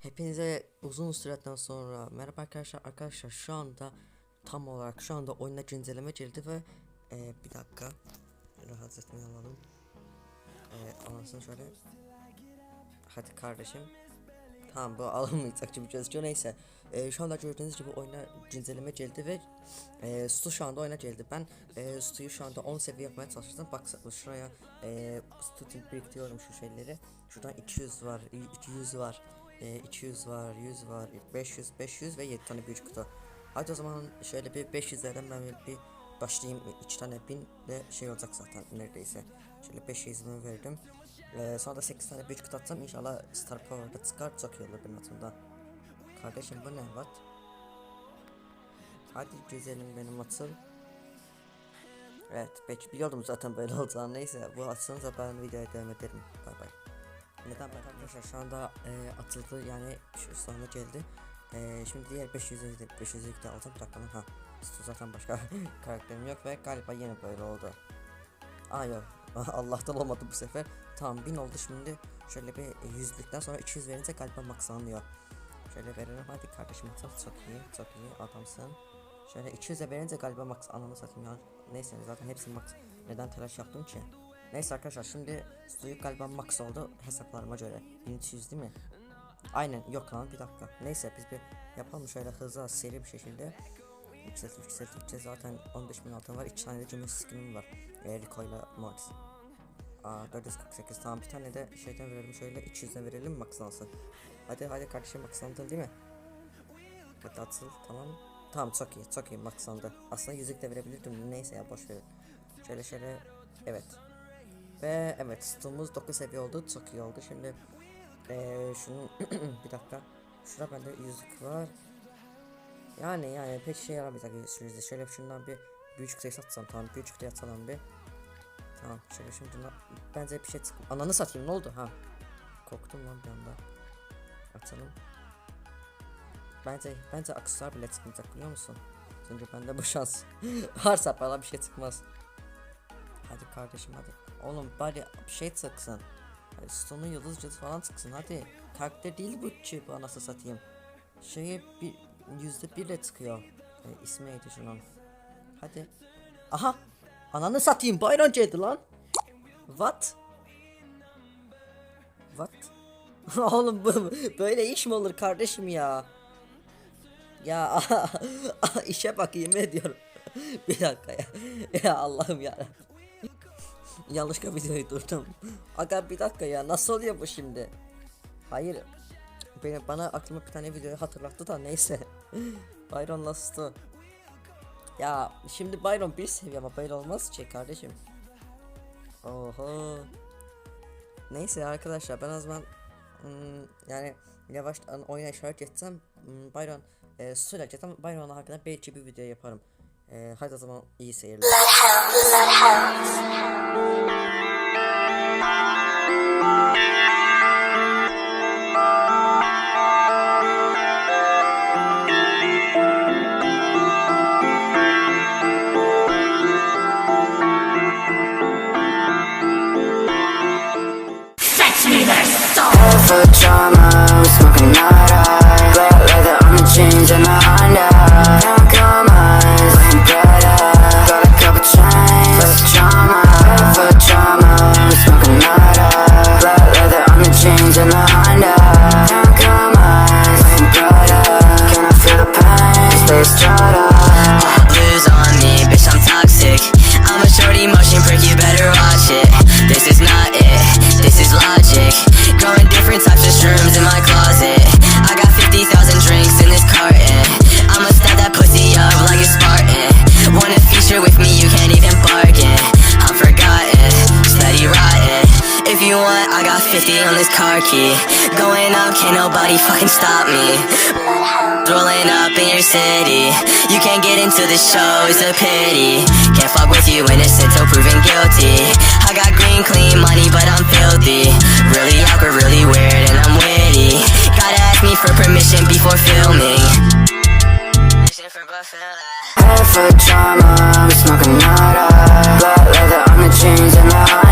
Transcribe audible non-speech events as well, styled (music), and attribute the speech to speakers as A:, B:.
A: Hepinize uzun süreden sonra merhaba arkadaşlar. Arkadaşlar şu anda tam olarak şu anda oyuna güncelleme girdi ve e, bir dakika. Rahatsız etmeyi alalım. E, anasını şöyle. Hadi kardeşim. Tamam bu alınmayacak gibi gözüküyor. Neyse. E, şu anda gördüğünüz gibi oyuna güncelleme geldi ve e, Stu şu anda oyuna geldi ben e, Stu'yu şu anda 10 seviye yapmaya çalıştım. Bak şuraya e, Stu biriktiriyorum şu şeyleri. Şuradan 200 var 200 var e, 200 var, 100 var, 500, 500 ve 7 tane büyük kutu. Hadi o zaman şöyle bir 500'lerden ben bir başlayayım. 2 tane 1000 de şey olacak zaten neredeyse. Şöyle 500'ümü verdim. E, sonra da 8 tane büyük kutu atsam inşallah Star Power'da çıkar çok iyi olur benim atımda. Kardeşim bu ne what? Hadi güzelim benim atım. Evet, belki biliyordum zaten böyle olacağını neyse bu atsanıza ben videoya devam ederim. Bay bay. Neden ben arkadaşlar şu anda e, atıldı yani şu sonuna geldi. E, şimdi diğer 500 500 de alacağım dakika ha. Zaten başka (laughs) karakterim yok ve galiba yine böyle oldu. Aa yok (laughs) Allah'tan olmadı bu sefer. Tamam 1000 oldu şimdi şöyle bir yüzlükten sonra 200 verince galiba maxlanıyor. Şöyle verelim hadi kardeşim atıl çok iyi çok iyi adamsın. Şöyle 200'e verince galiba max ananı satayım ya. Neyse zaten hepsi max. Neden telaş yaptım ki? Neyse arkadaşlar şimdi suyu galiba max oldu. Hesaplarıma göre. 1300 değil mi? Aynen yok lan bir dakika. Neyse biz bir yapalım şöyle hızlı seri bir şekilde. Yükselt yükselt yükselt zaten 15 bin altın var. 2 tane de cümle skinim var. E, Rico ile Max. Aa 448 tamam bir tane de şeyden verelim şöyle. 200'den verelim maxlansın Hadi hadi kardeşim maxlandın değil mi? Hadi atıl tamam. Tamam çok iyi çok iyi maxlandı Aslında yüzük de verebilirdim. Neyse ya boş verin. Şöyle şöyle. Evet ve evet stumuz 9 seviye oldu çok iyi oldu. Şimdi ee, şunun (clears throat) bir dakika. Şurada bende yüzük var. Yani yani pek şey yaramayacak yüzde şöyle şundan bir büyük kutuya satsam tamam büyük kutuya atalım bir. Tamam şöyle şimdi bence bir şey çık ananı satayım ne oldu? Ha korktum lan bir anda. Atalım. Bence bence aksesuar bile çıkmayacak biliyor musun? Çünkü bende bu şans. (laughs) Varsa bana bir şey çıkmaz hadi kardeşim hadi Oğlum bari bir şey çıksın. Hadi sonu yıldız cız falan çıksın hadi. Karakter değil bu bu anası satayım. Şeye bir yüzde birle çıkıyor. E, ismi neydi şunun? Hadi. Aha. Ananı satayım Byron C'di lan. What? What? (laughs) Oğlum bu böyle iş mi olur kardeşim ya? Ya (laughs) işe bak yemin ediyorum. (laughs) bir dakika ya. Ya Allah'ım ya. Yanlışlıkla videoyu durdum. Aga bir dakika ya nasıl oluyor bu şimdi? Hayır. Beni, bana aklıma bir tane videoyu hatırlattı da neyse. (laughs) Byron Last'ı. Ya şimdi Byron bir seviye ama böyle olmaz ki kardeşim. Oho. Neyse arkadaşlar ben o zaman hmm, yani yavaştan oyuna işaret etsem hmm, Byron e, suyla etsem Byron hakkında belki bir video yaparım. E, hadi o zaman
B: drama, smoking nada Black leather on the jeans and the Honda
C: first. try to Going up, can't nobody fucking stop me. Rolling up in your city. You can't get into the show, it's a pity. Can't fuck with you, innocent till proven guilty. I got green, clean money, but I'm filthy. Really awkward, really weird, and I'm witty. Gotta ask me for permission before filming.
B: Head for drama, I'm smoking nada Black leather on the jeans and the high